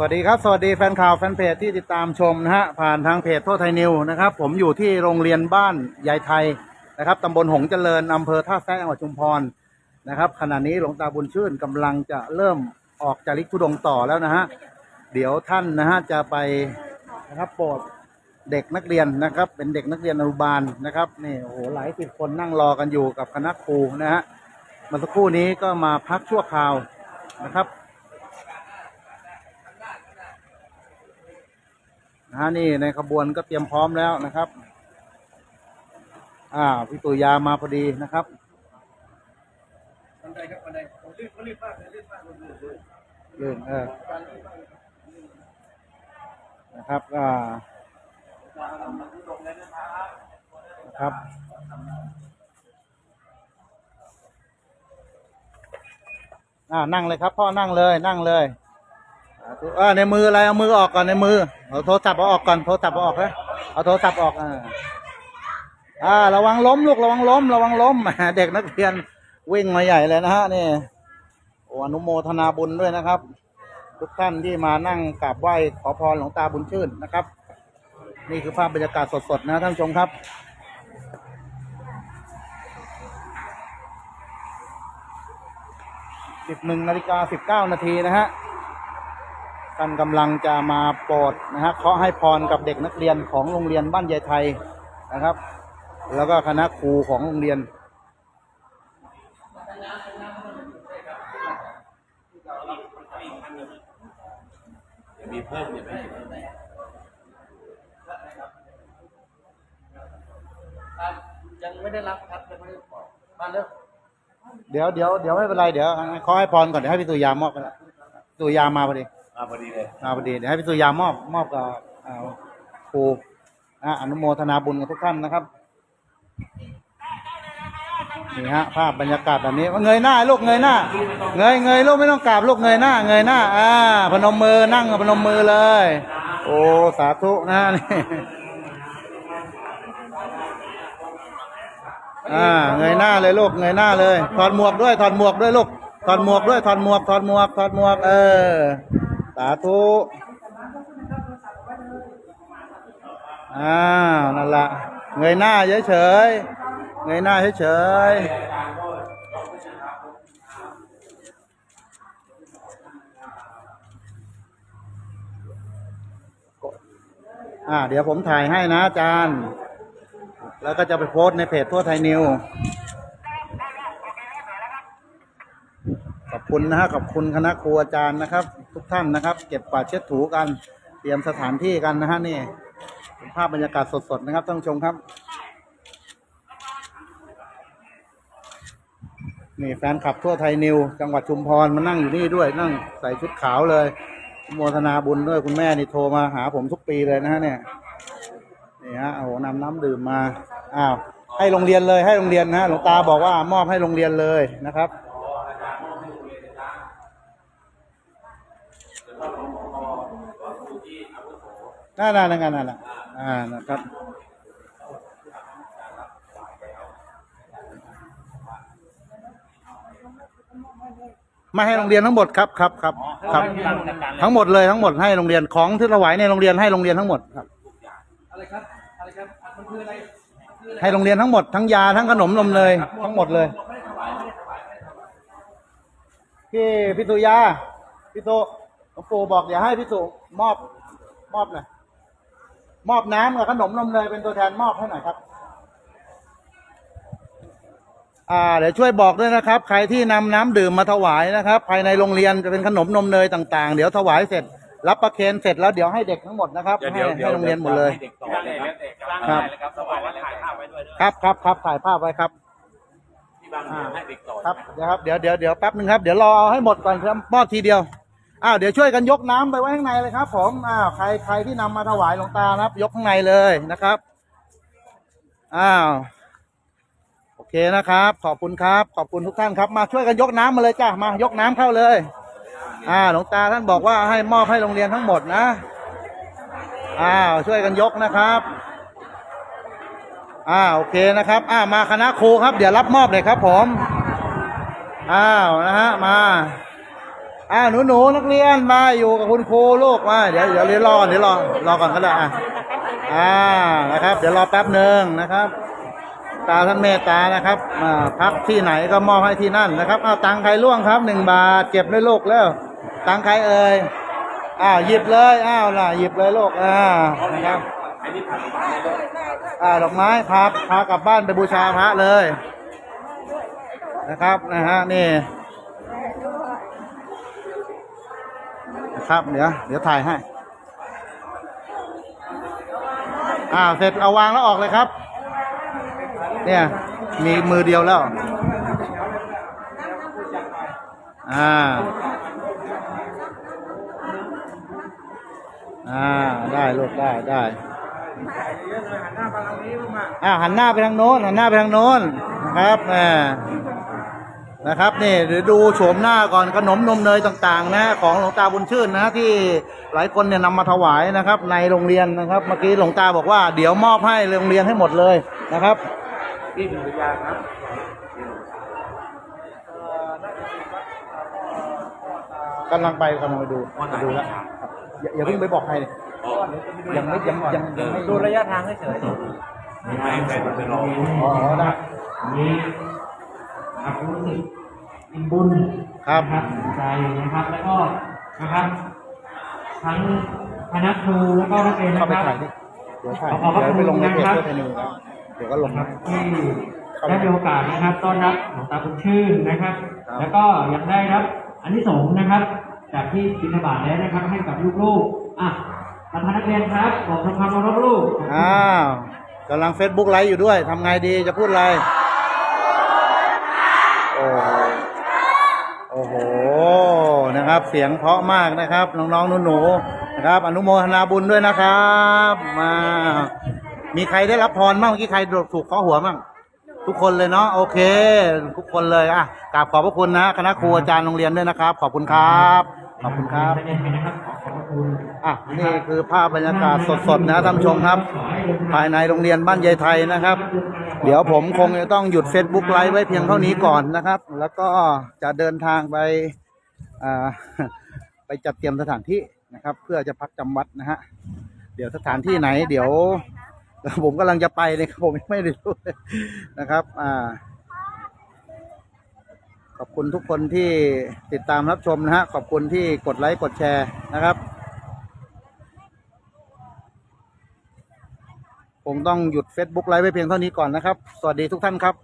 สวัสดีครับ สวัสดีแฟนข่าวแฟนเพจที่ติดตามชมนะฮะผ่านทางเพจทั่วไทยนิวนะครับ ผมอยู่ที่โรงเรียนบ้านยายไทยนะครับตำบลหงส์เจริญอำเภอท่าแซะจังหวัดชุมพรนะครับขณะนี้หลวงตาบุญชื่นกำลังจะเริ่มออกจาริกธุดงต่อแล้วนะฮะเดี๋ยวท่านนะฮะจะไปนะครับโปรดเด็กนักเรียนนะครับ เป็นเด็กนักเรียนอนุบาลนะครับนี่โอ้โหหลายสิบคนนั่งรอกันอยู่กับคณะครูนะฮะเมื่อสักครู่นี้ก็มาพักชั่วคราวนะครับ นะฮะนี่ในขบวนก็เตรียมพร้อมแล้วนะครับ อ่าพี่ตุยามาพอดีนะครับบันไดครับบันไดผมรีบผมรีบมากเลยรีบมากเลยรีบเลยเรื่องเออการรีบมากเลยนะครับอ่าจะทำมันลงเลยนะครับนะครับอ่านั่งเลยครับ พ่อนั่งเลยนั่งเลยสาธุอ่าในมืออะไรเอามือออกก่อนในมือ เอาโทรศัพท์เอาออกก่อนโทรศัพท์เอาออกเลยเอาโทรศัพท์ออกอ่าอ่าระวังล้มลูกระวังล้ม ระวังล้มเด็กนักเรียนวิ่งมาใหญ่เลยนะฮะนี่โอ้อนุโมทนาบุญด้วยนะครับ ทุกท่านที่มานั่งกราบไหว้ขอพรหลวงตาบุญชื่นนะครับ นี่คือภาพบรรยากาศสดๆนะท่านผู้ชมครับสิบหนึ่งนาฬิกาสิบเก้านาทีนะฮะ ท่านกำลังจะมาโปรดนะฮะเคาะให้พรกับเด็กนักเรียนของโรงเรียนบ้านยายไทยนะครับ แล้วก็คณะครูของโรงเรียนมีเพิ่มเนี่ยไหมยังไม่ได้รับครับยังไม่ได้บอกมาเร็วเดี๋ยวเดี๋ยวเดี๋ยวไม่เป็นไรเดี๋ยวขอให้พรก่อนเดี๋ยวให้พี่ตุยามอบกันละตุยามาพอดี มาพอดีเลยมาพอดีเดี๋ยวให้พี่ตุยามอบมอบกับอ่าครูนะอนุโมทนาบุญกับทุกท่านนะครับนี่ฮะภาพบรรยากาศแบบนี้เงยหน้าลูกเงยหน้า เงยเงยลูกไม่ต้องกราบลูกเงยหน้า เงยหน้าอ่าพนมมือนั่งพนมมือเลย โอ้สาธุนะนี่อ่าเงยหน้าเลยลูกเงยหน้าเลยถอดหมวกด้วยถอดหมวกด้วยลูกถอดหมวกด้วยถอดหมวกถอดหมวกถอดหมวกเออ สาธุอ้าวนั่นละเงยหน้าเฉยๆเงยหน้าเฉยอ่า เดี๋ยวผมถ่ายให้นะอาจารย์ แล้วก็จะไปโพสต์ในเพจทั่วไทยนิว ขอบคุณนะฮะขอบคุณคณะครูอาจารย์นะครับ ทุกท่านนะครับ เก็บกวาดเช็ดถูกัน เตรียมสถานที่กันนะฮะนี่ภาพบรรยากาศสดๆนะครับท่านผู้ชมครับ นี่แฟนคลับทั่วไทยนิว จังหวัดชุมพรมานั่งอยู่นี่ด้วยนั่งใส่ชุดขาวเลยโมทนาบุญด้วยคุณแม่นี่โทรมาหาผมทุกปีเลยนะฮะเนี่ยนี่ฮะโอ้โหนำน้ำดื่มมาอ้าวให้โรงเรียนเลยให้โรงเรียนนะหลวงตาบอกว่ามอบให้โรงเรียนเลยนะครับ นั่นนั่นนั่นนั่นน่ะอ่านะครับไม่ให้โรงเรียนทั้งหมดครับครับครับครับ ทั้งหมดเลยทั้งหมดให้โรงเรียนของที่ถวายในโรงเรียนให้โรงเรียนทั้งหมดครับอะไรครับอะไรครับมันคืออะไรให้โรงเรียนทั้งหมดทั้งยาทั้งขนมนมเนยทั้งหมดเลยพี่พี่ตุยาพี่ตุหลวงปู่บอกอย่าให้พี่ตุมอบมอบหน่อย มอบน้ำกับขนมนมเนยเป็นตัวแทนมอบให้หน่อยครับ อ่า เดี๋ยวช่วยบอกด้วยนะครับ ใครที่นำน้ำดื่มมาถวายนะครับ ภายในโรงเรียนจะเป็นขนมนมเนยต่างๆ เดี๋ยวถวายเสร็จ รับประเคนเสร็จแล้วเดี๋ยวให้เด็กทั้งหมดนะครับให้ให้โรงเรียนหมดเลย เด็กต่อเลยครับครับครับสบายแล้วถ่ายภาพไว้ด้วยครับครับครับถ่ายภาพไว้ครับ ที่บางทีให้เด็กต่อ ครับเดี๋ยวครับเดี๋ยวเดี๋ยวเดี๋ยวแป๊บนึงครับ เดี๋ยวรอเอาให้หมดก่อนครับมอดทีเดียว อ้าวเดี๋ยวช่วยกันยกน้ำไปไว้ข้างในเลยครับ ผมอ้าวใครใครที่นำมาถวายหลวงตานะครับ ยกข้างในเลยนะครับอ้าวโอเคนะครับ ขอบคุณครับ ขอบคุณทุกท่านครับ มาช่วยกันยกน้ำมาเลยจ้ามายกน้ำเข้าเลย อ่าหลวงตาท่านบอกว่าให้มอบให้โรงเรียนทั้งหมดนะอ้าวช่วยกันยกนะครับอ่าวโอเคนะครับอ่ามาคณะครูครับ เดี๋ยวรับมอบเลยครับผมอ้าวนะฮะมา อ่าหนูหนูนักเรียนมาอยู่กับคุณครูลูกมาเดี๋ยวเดี๋ยวเดี๋ยวรอเดี๋ยวรอรอก่อนก็ได้อะอ่านะครับ เดี๋ยวรอแป๊บหนึ่งนะครับ ตาท่านเมตตานะครับอ่าพักที่ไหนก็มอบให้ที่นั่นนะครับเอาตังใครล่วงครับหนึ่งบาทเก็บด้วยลูกแล้ว ตังใครเอ่ยอ้าวหยิบเลยอ้าวล่ะหยิบเลยลูกอ่านะครับอ่าดอกไม้พาพากลับบ้านไปบูชาพระเลย นะครับนะฮะนี่ นะครับ เดี๋ยวเดี๋ยวถ่ายให้อ่าเสร็จเอาวางแล้วออกเลยครับ เนี่ยมีมือเดียวแล้ว อ่า อ่า ได้ลูกได้ได้อ่าหันหน้าไปทางโน้นหันหน้าไปทางโน้นนะครับแหม นะครับนี่เดี๋ยวดูโฉมหน้าก่อนขนมนมเนยต่างๆ นะของหลวงตาบุญชื่นนะที่หลายคนเนี่ยนำมาถวายนะครับ ในโรงเรียนนะครับ เมื่อกี้หลวงตาบอกว่าเดี๋ยวมอบให้โรงเรียนให้หมดเลยนะครับที่ดุริยางครับกำลังไปกำลังไปดูไปดูแล้วครับอย่าอย่าเพิ่งไปบอกใครเลยยังไม่ยังยังยังไม่ดูระยะทางเฉยไม่ให้ใครมันไปรออ๋อได้นี้ค รับรู้สึกอิ่มบุญครับนะครับใจนะครับ แล้วก็นะครับ ทั้งคณะครูแล้วก็นักเรียนเข้านะไปครับถ่ายดิเดี๋ยวถ่ายขอบพระเดี๋ยวไปลงในเพจคุณนะครับเพื่อไทยนิวนะเดี๋ยวก็ลงนะคให้รับที่ได้มีโอกาสนะครับ ต้อนรับหลวงตาบุญชื่นนะครับ ครับ แล้วก็ยังได้รับอันที่สงส์นะครับ จากที่บิณฑบาตแล้วนะครับ ให้กับลูกๆอะประธานนักเรียนครับบอกทำความเคารพลูก อ้าวกำลังเฟซบุ๊กไลฟ์อยู่ด้วยทำไงดีจะพูดอะไร โอ้โหโอ้โหนะครับ เสียงเพราะมากนะครับ น้องๆหนูๆนะครับ อนุโมทนาบุญด้วยนะครับมามีใครได้รับพรบ้างเมื่อกี้ใครถูกข้อหัวบ้างทุกคนเลยเนาะโอเค ทุกคนเลยอะกราบขอบพระคุณนะคณะครูอาจารย์โรงเรียนด้วยนะครับ ขอบคุณครับขอบคุณครับอะนี่คือภาพบรรยากาศสดๆนะท่านชมครับ ภายในโรงเรียนบ้านยายไทยนะครับ เดี๋ยวผมคงจะต้องหยุด Facebook ไลฟ์ไว้เพียงเท่านี้ก่อนนะครับ แล้วก็จะเดินทางไป ไปจัดเตรียมสถานที่นะครับ เพื่อจะพักจำวัดนะฮะเดี๋ยวสถานที่ไหน เดี๋ยว ผมกำลังจะไปเลยครับผมยังไม่ได้รู้เลยนะครับ อ่า ขอบคุณทุกคนที่ติดตามรับชมนะฮะขอบคุณที่กดไลค์กดแชร์นะครับคงต้องหยุด Facebook ไลฟ์ไว้เพียงเท่านี้ก่อนนะครับ สวัสดีทุกท่านครับ